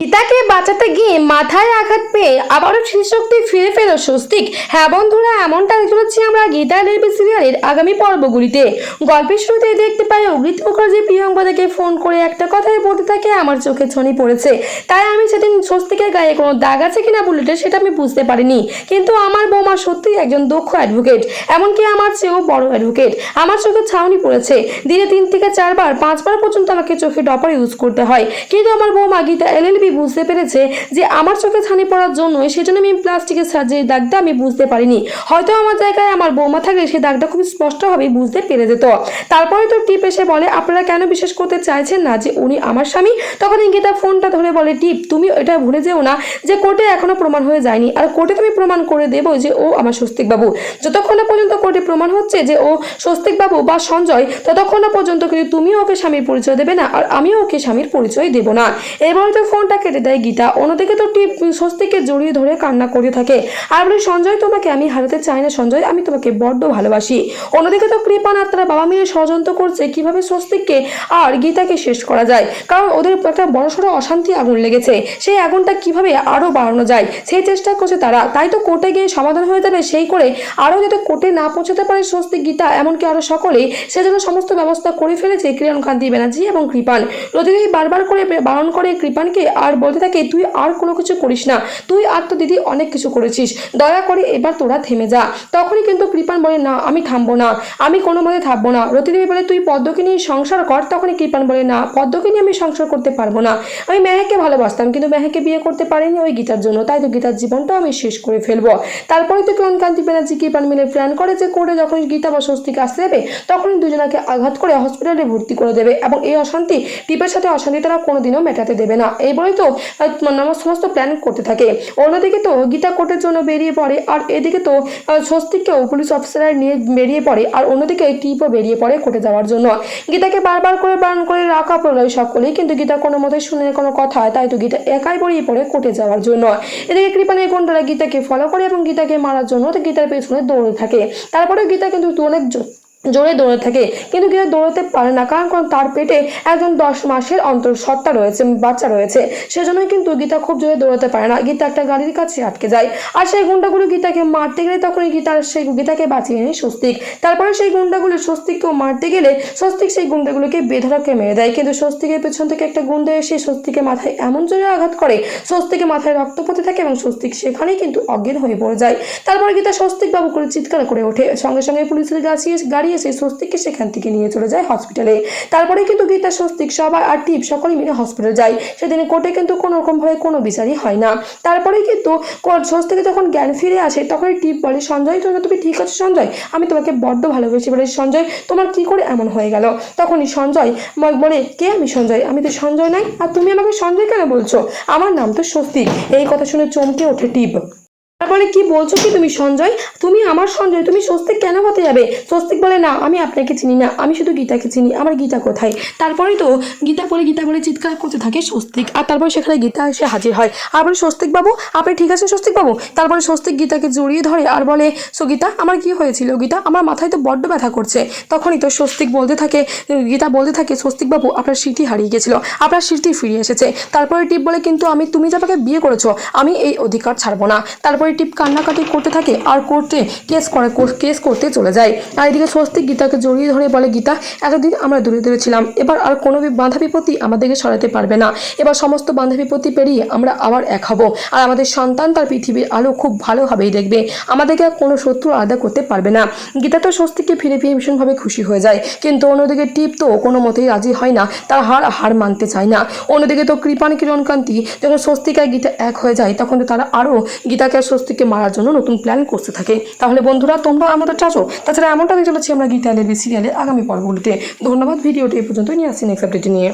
গীতাকে বাঁচাতে গিয়ে মাথায় আঘাত পেয়ে আবারও স্মৃতিশক্তি ফিরে ফেলো স্বস্তিক। হ্যাঁ বন্ধুরা, এমনটা চলেছি আমরা গীতা রেলবি সিরিয়ালের আগামী পর্বগুলিতে। গল্পের শুরুতে দেখতে পাই অগ্রিত মুখার্জি প্রিয়ঙ্কাদাকে ফোন করে একটা কথাই বলতে থাকে, আমার চোখে ছনি পড়েছে। তাই আমি সেদিন স্বস্তিকের গায়ে কোনো দাগ আছে কিনা বুলেটে সেটা আমি বুঝতে পারিনি। কিন্তু আমার বৌমা সত্যিই একজন দক্ষ অ্যাডভোকেট এমনকি আমার চেয়েও বড় অ্যাডভোকেট আমার চোখে ছাউনি পড়েছে। দিনে তিন থেকে চারবার, পাঁচবার পর্যন্ত আমাকে চোখে ডপার ইউজ করতে হয়। কিন্তু আমার বৌমা গীতা এলএলবি বুঝতে পেরেছে যে আমার চোখে ছানি পড়ার জন্য সেজন্য আমি প্লাস্টিকের সার্জারি দাগটা আমি বুঝতে পারিনি। হয়তো আমার জায়গায় আমার বৌমা থাকলে সেই দাগটা খুব স্পষ্টভাবে বুঝতে পেরে যেত। তারপরে তো টিপ এসে বলে, আপনারা কেন বিশ্বাস করতে চাইছেন না যে উনি আমার স্বামী? তখন গীতা ফোনটা ধরে বলে, টিপ, তুমি এটা ভুলে যেও না যে কোর্টে এখনও প্রমাণ হয়ে যায়নি। আর কোর্টে তুমি প্রমাণ করে দেবো যে ও আমার স্বস্তিক বাবু যতক্ষণ না পর্যন্ত কোর্টে প্রমাণ হচ্ছে যে ও স্বস্তিক বাবু বা সঞ্জয়, ততক্ষণ না পর্যন্ত কিন্তু তুমিও ওকে স্বামীর পরিচয় দেবে না, আর আমিও ওকে স্বামীর পরিচয় দেব না। এবার তো ফোনটা কেটে দেয় গীতা। অন্যদিকে তো টিপ স্বস্তিককে জড়িয়ে ধরে কান্না করতে থাকে। আর বলে, সঞ্জয়, তোমাকে আমি হারাতে চাই না, সঞ্জয়। আমি তোমাকে বড্ড ভালোবাসি। অন্যদিকে তো কৃপান আর তারা বাবা মিলে ষড়যন্ত্র করছে, কীভাবে স্বস্তিককে আর গীতাকে শেষ করা যায়? কারণ ওদের একটা বড়সড় অশান্তি আগুন লেগেছে। সেই আগুনটা কীভাবে আরও বাড়ানো যায়? সেই চেষ্টা করছে তারা। তাই তো কোর্টে গিয়ে সমাধান হয়ে যাবে। সেই করে আরও যাতে কোর্টে না পৌঁছাতে পারে স্বস্তিক গীতা, এমনকি আরও সকলেই সেজন্য সমস্ত ব্যবস্থা করে ফেলেছে। কিরণকান্তি ব্যানার্জি এবং কৃপান রতিদেবী বারবার করে বারণ করে কৃপানকে আর বলতে থাকে, তুই আর কোনো কিছু করিস না। তুই আর তো দিদি অনেক কিছু করেছিস। দয়া করে এবার তোরা থেমে যা। তখনই কিন্তু কৃপান বলে, না, আমি থামবো না। আমি কোনো মতে থাকব না। রতিদেবী বলে, তুই পদ্মকে নিয়ে সংসার কর। তখনই কৃপান বলে, না, পদ্মকে নিয়ে আমি সংসার করতে পারব না। আমি মেহেকে ভালোবাসতাম, কিন্তু মেহেকে বিয়ে করতে পারিনি ওই গীতার জন্য। তাই তো গীতার জীবনটাও আমি শেষ করে ফেলব। তারপরে তো কিরণকান্তি ব্যানার্জি কৃপান মিলে প্ল্যান করে যে করে যখন গীতা বা স্বস্তিক আসতে দেবে, তখনই দুজনাকে আঘাত করে হসপিটালে ভর্তি করে দেবে এবং এই অশান্তি টিপের সাথে অশান্তি তারা কোনোদিনও মেটাতে দেবে না। এই বলেই তো আহ, আমার সমস্ত প্ল্যান করতে থাকে। অন্যদিকে তো গীতা কোর্টের জন্য বেরিয়ে পড়ে আর এদিকে তো স্বস্তিককেও পুলিশ অফিসাররা নিয়ে বেরিয়ে পড়ে আর অন্যদিকে টিপও বেরিয়ে পড়ে কোর্টে যাওয়ার জন্য। গীতাকে বারবার করে বারণ করে রাখা পড়ল সকলেই কিন্তু গীতা কোনো মতে শুনে কোনো কথা তাই তো গীতা একাই বেরিয়ে পড়ে কোর্টে যাওয়ার জন্য। এদিকে কৃপানের গুন্ডারা গীতাকে ফলো করে এবং গীতাকে মারার জন্য তো গীতার পেছনে দৌড়ে থাকে। তারপরে গীতা কিন্তু অনেক জোরে দৌড়ে থাকে। কিন্তু গীতা দৌড়াতে পারে না, কারণ কারণ তার পেটে একজন দশ মাসের অন্তর সত্তা রয়েছে, বাচ্চা রয়েছে। সেজন্যই কিন্তু গীতা খুব জোরে দৌড়াতে পারে না। গীতা একটা গাড়ির কাছে আটকে যায়। আর সেই গুন্ডাগুলো গীতাকে মারতে গেলে তখনই গীতার সেই গীতাকে বাঁচিয়ে নেয় স্বস্তিক। তারপরে সেই গুন্ডাগুলো স্বস্তিককেও মারতে গেলে স্বস্তিক সেই গুন্ডাগুলোকে বেধড়কে মেরে দেয়। কিন্তু স্বস্তিকের পেছন থেকে একটা গুন্ডা এসে স্বস্তিকে মাথায় এমন জোরে আঘাত করে স্বস্তিকে মাথায় রক্ত পড়তে থাকে এবং স্বস্তিক সেখানেই কিন্তু অজ্ঞান হয়ে পড়ে যায়। তারপরে গীতা স্বস্তিক বাবু করে চিৎকার করে ওঠে। সঙ্গে সঙ্গে পুলিশের গাছি গাড়ি এসে স্বস্তিককে সেখান থেকে নিয়ে চলে যায় হসপিটালে তারপরে কিন্তু গীতা, স্বস্তিক সবাই আর টিপ সকলে মিলে হসপিটালে যায়। সেদিনে কোর্টে কিন্তু কোনো রকমভাবে কোনো বিচারই হয় না। তারপরে কিন্তু স্বস্তিকে যখন জ্ঞান ফিরে আসে তখন টিপ বলে, সঞ্জয়, তুমি ঠিক আছে, সঞ্জয়। আমি তোমাকে বড্ড ভালোবেসে বলে সঞ্জয়। তোমার কি করে এমন হয়ে গেল? তখনই সঞ্জয় বলে, কে আমি, সঞ্জয়? আমি তো সঞ্জয় নাই। আর তুমি আমাকে সঞ্জয় কেন বলছো? আমার নাম তো স্বস্তিক। এই কথা শুনে চমকে ওঠে টিপ। তারপরে কি বলছো কি তুমি, সঞ্জয়? তুমি আমার সঞ্জয়, তুমি স্বস্তিক কেন হতে যাবে? স্বস্তিক বলে না, আমি আপনাকে চিনি না, আমি শুধু গীতাকে চিনি, আমার গীতা কোথায়? তারপরেই তো গীতা বলে গীতা বলে চিৎকার করতে থাকে স্বস্তিক, আর তারপরে সেখানে গীতা এসে হাজির হয়। আর বলে স্বস্তিক বাবু, আপনি ঠিক আছে স্বস্তিক বাবু? তারপরে স্বস্তিক গীতাকে জড়িয়ে ধরে আর বলে, সো গীতা, আমার কি হয়েছিল গীতা? আমার মাথায় তো বড্ড ব্যথা করছে। তখনই তো স্বস্তিক বলতে থাকে, গীতা বলতে থাকে, স্বস্তিক বাবু, আপনার স্মৃতি হারিয়ে গেছিল, আপনার স্মৃতি ফিরে এসেছে। তারপরে টিপ বলে, কিন্তু আমি, তুমি যাকে বিয়ে করেছ, আমি এই অধিকার ছাড়বো না। তারপরে টিপ কান্নাকাটি করতে থাকে আর কোর্টে কেস করে কেস করতে চলে যায়। আর এদিকে স্বস্তিক গীতাকে জড়িয়ে ধরে বলে, গীতা, এতদিন আমরা দূরে দূরে ছিলাম। এবার আর কোনো বাধা বিপত্তি আমাদেরকে সরাতে পারবে না। এবার সমস্ত বাধা বিপত্তি পেরিয়ে আমরা আবার এক হব। আর আমাদের সন্তান তার পৃথিবীর আলো খুব ভালোভাবেই দেখবে। আমাদেরকে আর কোনো শত্রু আলাদা করতে পারবে না। গীতা তো স্বস্তিককে ফিরে পেয়ে ভীষণভাবে খুশি হয়ে যায়। কিন্তু অন্যদিকে টিপ তো কোনো মতেই রাজি হয় না। তার হার হার মানতে চায় না। অন্যদিকে তো কৃপান, কিরণকান্তি, যখন স্বস্তিকায় গীতা এক হয়ে যায়, তখন তো তারা আরও গীতাকে আর স্বস্তিককে মারার জন্য নতুন প্ল্যান করতে থাকে। তাহলে বন্ধুরা, তোমরা আমাদের চাচো। তাছাড়া এমনটা চলেছি আমরা গীতা বেশি সিরিয়ালের আগামী পর্বগুলিতে। ধন্যবাদ, ভিডিওটি এই পর্যন্ত নিয়ে আসছি নেক্সট আপডেট নিয়ে।